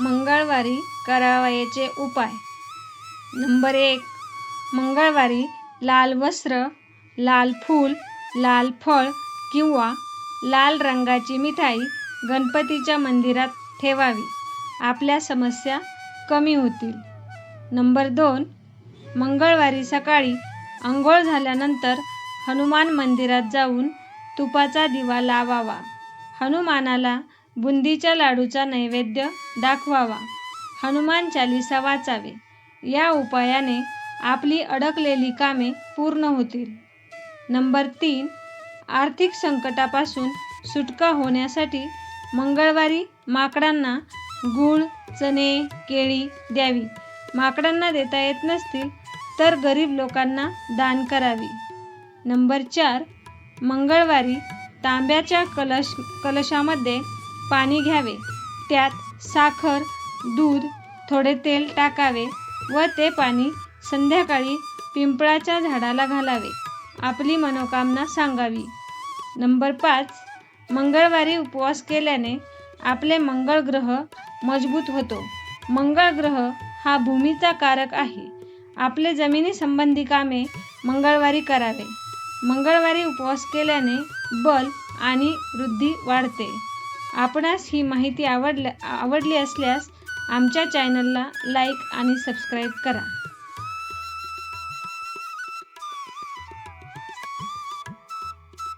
मंगळवारी करावयाचे उपाय. नंबर एक मंगळवारी लाल वस्त्र लाल फूल लाल फळ किंवा लाल रंगाची मिठाई गणपतीच्या मंदिरात ठेवावी. आपल्या समस्या कमी होतील. नंबर दोन मंगळवारी सकाळी आंघोळ झाल्यानंतर हनुमान मंदिरात जाऊन तुपाचा दिवा लावावा. हनुमानाला बुंदीच्या लाडूचा नैवेद्य दाखवावा. हनुमान चालिसा वाचावे. या उपायाने आपली अडकलेली कामे पूर्ण होतील. नंबर तीन आर्थिक संकटापासून सुटका होण्यासाठी मंगळवारी माकडांना गूळ चणे केळी द्यावी. माकडांना देता येत नसतील तर गरीब लोकांना दान करावी. नंबर चार मंगळवारी तांब्याच्या कलश कलशामध्ये पाणी घ्यावे. त्यात साखर दूध थोडे तेल टाकावे व ते पाणी संध्याकाळी पिंपळाच्या झाडाला घालावे. आपली मनोकामना सांगावी. नंबर पाच. मंगळवारी उपवास केल्याने आपले मंगळ ग्रह मजबूत होतो. मंगळ ग्रह हा भूमीचा कारक आहे. आपले जमिनी संबंधी कामे मंगळवारी करावे. मंगळवारी उपवास केल्याने बल आणि वृद्धी वाढते. आपणास ही माहिती आवडल्या आवडली असल्यास आमच्या चॅनलला लाईक आणि सबस्क्राईब करा.